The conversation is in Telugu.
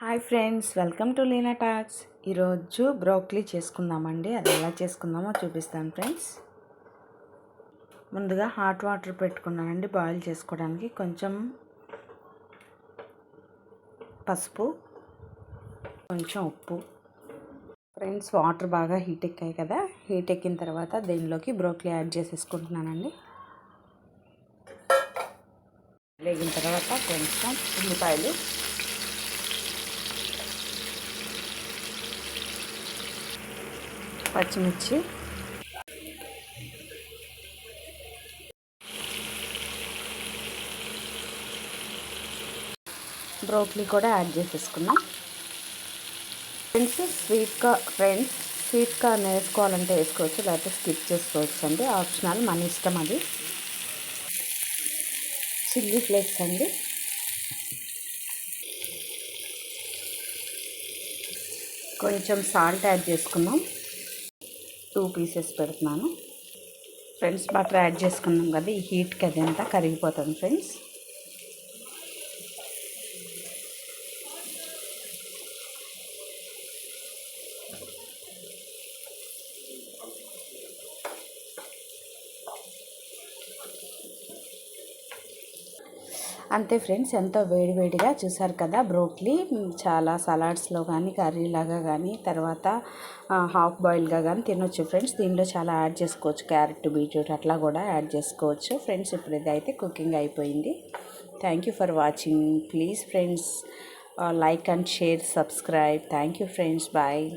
Hi friends welcome to Leena talks. ఈరోజు బ్రోక్లీ చేసుకుందామండి. అది ఎలా చేసుకుందామో చూపిస్తాను ఫ్రెండ్స్. ముందుగా హాట్ వాటర్ పెట్టుకున్నానండి బాయిల్ చేసుకోవడానికి. కొంచెం పసుపు కొంచెం ఉప్పు. ఫ్రెండ్స్ వాటర్ బాగా హీట్ ఎక్కాయి కదా. హీట్ ఎక్కిన తర్వాత దీనిలోకి బ్రోక్లీ యాడ్ చేసేసుకుంటున్నానండి. వేగిన తర్వాత కొంచెం ఉల్లిపాయలు పచ్చిమిర్చి. బ్రోక్లీ కూడా యాడ్ చేసేసుకున్నాం. ఫ్రెండ్స్ స్వీట్గా ఫ్రెండ్స్ స్వీట్గా వేసుకోవాలంటే వేసుకోవచ్చు లేకపోతే స్కిప్ చేసుకోవచ్చు అండి. ఆప్షనల్ మన ఇష్టం అది. చిల్లీ ఫ్లేక్స్ అండి. కొంచెం సాల్ట్ యాడ్ చేసుకున్నాం. టూ పీసెస్ పెడుతున్నాను. ఫ్రెండ్స్ బటర్ యాడ్ చేసుకున్నాం కదా ఈ హీట్కి అదంతా కరిగిపోతుంది ఫ్రెండ్స్. అంతే ఫ్రెండ్స్ ఎంతో వేడివేడిగా చూసారు కదా బ్రోక్లీ. చాలా సలాడ్స్లో కానీ కర్రీలాగా కానీ తర్వాత హాఫ్ బాయిల్గా కానీ తినొచ్చు ఫ్రెండ్స్. దీనిలో చాలా యాడ్ చేసుకోవచ్చు. క్యారెట్ బీట్రూట్ అట్లా కూడా యాడ్ చేసుకోవచ్చు. ఫ్రెండ్స్ ఇప్పుడు ఇది అయితే కుకింగ్ అయిపోయింది. Thank you for watching. Please friends like and share subscribe. Thank you friends. Bye.